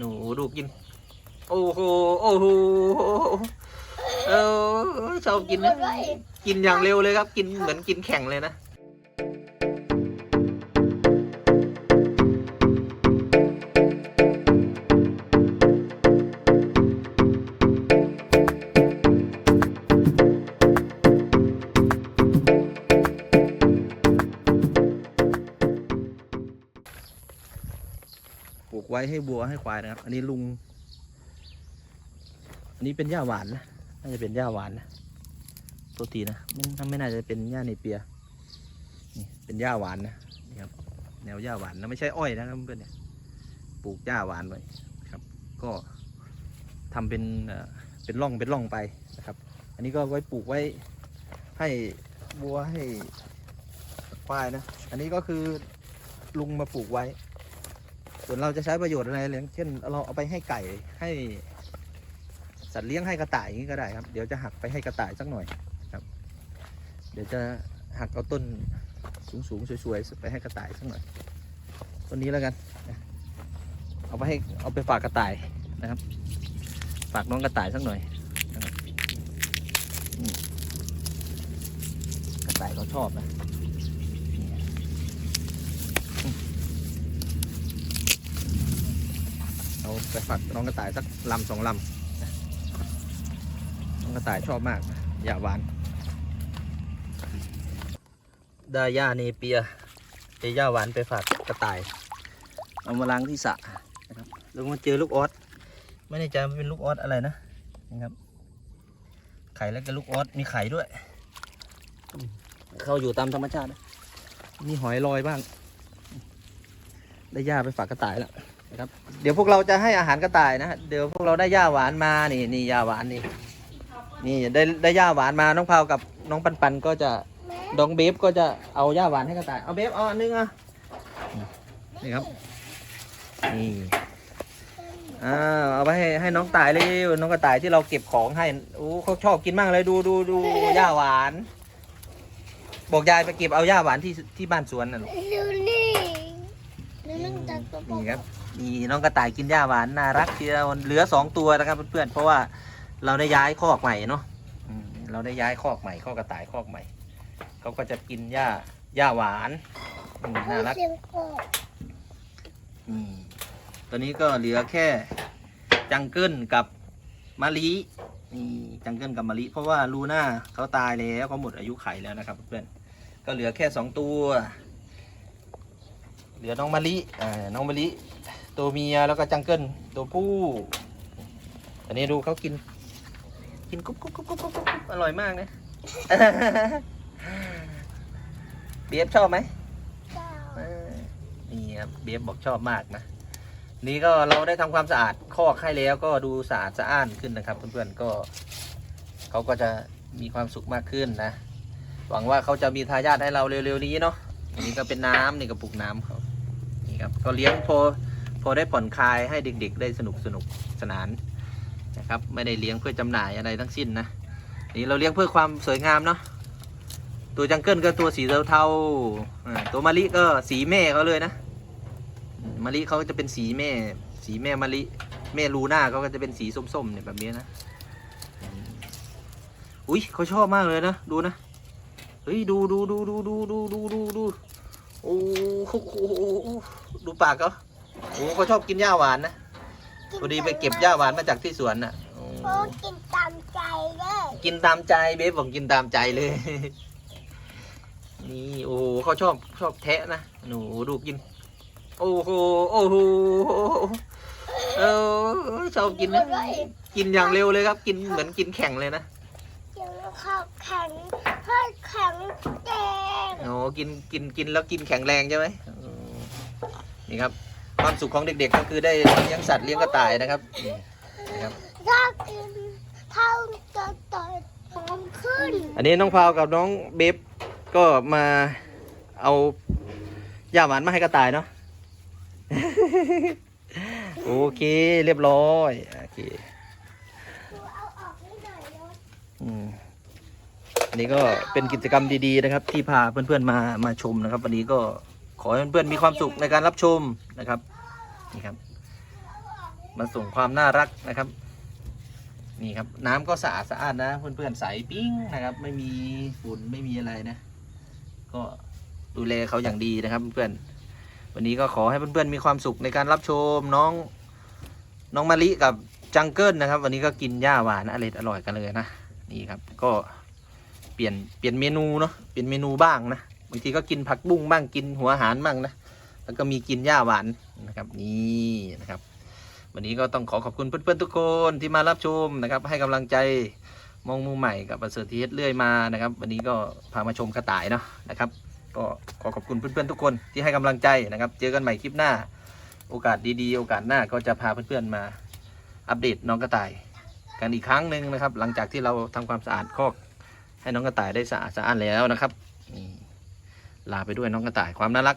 หนูดูกิน โอ้โหโอ้โหเออชอบกินนะกินอย่างเร็วเลยครับ กินเหมือนกินแข่งเลยนะ ไว้ให้บัวให้ควายนะครับ อันนี้ลุง อันนี้เป็นหญ้าหวานนะ น่าจะเป็นหญ้าหวานนะ ตัวทีนะไม่ไม่น่าจะเป็นหญ้าในเปีย นี่เป็นหญ้าหวานนะนี่ครับ แนวหญ้าหวานนะไม่ใช่อ้อยนะครับเพื่อนเนี่ยปลูกหญ้าหวานไว้ครับ ก็ทำเป็นอ่อเป็นร่องเป็นร่องไปนะครับ อันนี้ก็ไว้ปลูกไว้ให้บัวให้ควายนะ อันนี้ก็คือลุงมาปลูกไว้ ส่วนเราจะใช้ประโยชน์อะไรอย่างเช่น เราเอาไปให้ไก่ให้สัตว์เลี้ยงให้กระต่ายอย่างนี้ก็ได้ครับ เดี๋ยวจะหักไปให้กระต่ายสักหน่อยครับ เดี๋ยวจะหักเอาต้นสูงๆสวยๆไปให้กระต่ายสักหน่อยต้นนี้แล้วกัน เอาไปให้เอาไปฝากกระต่ายนะครับ ฝากน้องกระต่ายสักหน่อยนะครับกระต่ายเขาชอบนะ เอาไปฝากน้องกระต่ายสักลำสองลำน้องกระต่ายชอบมากหญ้าหวานได้หญ้าเนเปียเจหญ้าหวานไปฝากกระต่าย เอามาล้างที่สระนะครับแล้วมาเจอลูกออสไม่แน่ใจมันเป็นลูกออสอะไรนะนะครับ ไข่แล้วก็ลูกออสมีไข่ด้วย เขาอยู่ตามธรรมชาตินะมีหอยลอยบ้าง ได้หญ้าไปฝากกระต่ายแล้ว นะครับ เดี๋ยวพวกเราจะให้อาหารกระต่ายนะเดี๋ยวพวกเราได้หญ้าหวานมานี่นี่หญ้าหวานนี่นี่ได้ได้หญ้าหวานมาน้องพาวกับน้องปันปันก็จะดองเบฟก็จะเอาหญ้าหวานให้กระต่ายเอาเบฟเอาอันนึงอะนี่ครับนี่อ่าเอาไปให้ให้น้องตายเลยน้องกระต่ายที่เราเก็บของให้โอ้เขาชอบกินมากเลยดูดูดูหญ้าหวาน บอกยายไปเก็บเอาหญ้าหวานที่ที่บ้านสวนน่ะลูก ดูนี่ดูนั่งตักตัว นี่ครับ นี่น้องกระต่ายกินหญ้าหวานน่ารักทีเดียวเหลือสองตัวนะครับเพื่อนๆเพราะว่าเราได้ย้ายคอกใหม่เนาะอืมเราได้ย้ายคอกใหม่คอกกระต่ายคอกใหม่เขาก็จะกินหญ้าหญ้าหวานอืมน่ารักเสียงกบอืมตอนนี้ก็เหลือแค่จังเกิลกับมะลินี่จังเกิลกับมะลิเพราะว่าลูน่าเขาตายแล้วเขาหมดอายุไขแล้วนะครับเพื่อนๆก็เหลือแค่สองตัว เหลือน้องมะลิอ่าน้องมะลิ ตัวเมียแล้วก็จังเกิลตัวผู้ อันนี้ดูเขากิน กินกุ๊บกุ๊บกุ๊บกุ๊บกุ๊บกุ๊บอร่อยมากนะเบียบชอบไหมเจ้าเออนี่ครับเบียบบอกชอบมากนะนี่ก็เราได้ทำความสะอาดคอกให้แล้วก็ดูสะอาดสะอ้านขึ้นนะครับ เพื่อนๆก็เขาก็จะมีความสุขมากขึ้นนะ หวังว่าเขาจะมีทายาทให้เราเร็วๆนี้เนาะอันนี้ก็เป็นน้ำนี่กระปุกน้ำเขานี่ครับก็เลี้ยงพอ พอได้ผ่อนคลายให้เด็กๆ ได้สนุกสนุกสนานนะครับไม่ได้เลี้ยงเพื่อจำหน่ายอะไรทั้งสิ้นนะนี่เราเลี้ยงเพื่อความสวยงามเนาะตัวจังเกิลก็ตัวสีเทาๆอ่าตัวมะลิก็สีแม่เขาเลยนะมะลิเขาจะเป็นสีแม่ สีแม่มะลิแม่ลูน่าเขาก็จะเป็นสีส้มๆเนี่ยแบบนี้นะอุ้ยเขาชอบมากเลยนะดูนะเฮ้ยดูดูดูดูดูดูดูดูดูโอ้โหดูปากเขา อ้เขาชอบกินหญ้าหวานนะพอดีไปเก็บหญ้าหวานมาจากที่สวนน่ะโอ้โอ้กินตามใจเลยกินตามใจเบฟบอกกินตามใจเลย นี่โอ้เขาชอบชอบแทะนะหนูดูกิน โอ้โหโอ้โหเออชอบกินนะกินอย่างเร็วเลยครับ กินเหมือนกินแข่งเลยนะกินข้าวแข็งข้าวแข็งแดงโอ้กินกินกินแล้วกินแข็งแรงใช่ไหมอืมนี่ครับ ความสุขของเด็กๆ ก็คือได้เลี้ยงสัตว์เลี้ยงกระต่ายนะครับนี่นะครับ ถ้ากินเท่าจะต่อยหอมขึ้น อันนี้น้องพาวกับน้องเบฟก็มาเอาหญ้าหวานมาให้กระต่ายเนาะ โอเคเรียบร้อยโอเคดูเอาออกให้หน่อยเนาะอืมอันนี้ก็เป็นกิจกรรมดีๆนะครับ ที่พาเพื่อนๆมามาชมนะครับ วันนี้ก็ขอให้เพื่อนๆมีความสุขในการรับชมนะครับ นี่ครับมาส่งความน่ารักนะครับ นี่ครับ น้ำก็สะอาดสะอาดนะ เพื่อนๆใสปิ้งนะครับ ไม่มีฝุ่นไม่มีอะไรนะ ก็ดูแลเขาอย่างดีนะครับเพื่อนวันนี้ก็ขอให้เพื่อนๆมีความสุขในการรับชมน้องน้องมะลิกับจังเกิลนะครับ วันนี้ก็กินหญ้าหวานอร่อยอร่อยกันเลยนะนี่ครับ ก็เปลี่ยนเปลี่ยนเมนูเนาะเปลี่ยนเมนูบ้างนะบางทีก็กินผักบุ้งบ้างกินหัวอาหารบ้างนะ แล้วก็มีกินหญ้าหวานนะครับนี่นะครับ วันนี้ก็ต้องขอขอบคุณเพื่อนๆทุกคนที่มารับชมนะครับ ให้กำลังใจมองมุมใหม่กับประเสริฐที่เรื่อยมานะครับ วันนี้ก็พามาชมกระต่ายเนาะนะครับ ก็ขอขอบคุณเพื่อนๆทุกคนที่ให้กำลังใจนะครับ เจอกันใหม่คลิปหน้า โอกาสดีๆ โอกาสหน้าก็จะพาเพื่อนๆมาอัปเดตน้องกระต่ายกันอีกครั้งหนึ่งนะครับ หลังจากที่เราทำความสะอาดคอกให้น้องกระต่ายได้สะอาดสะอ้านแล้วนะครับนี่ลาไปด้วยน้องกระต่ายความน่ารัก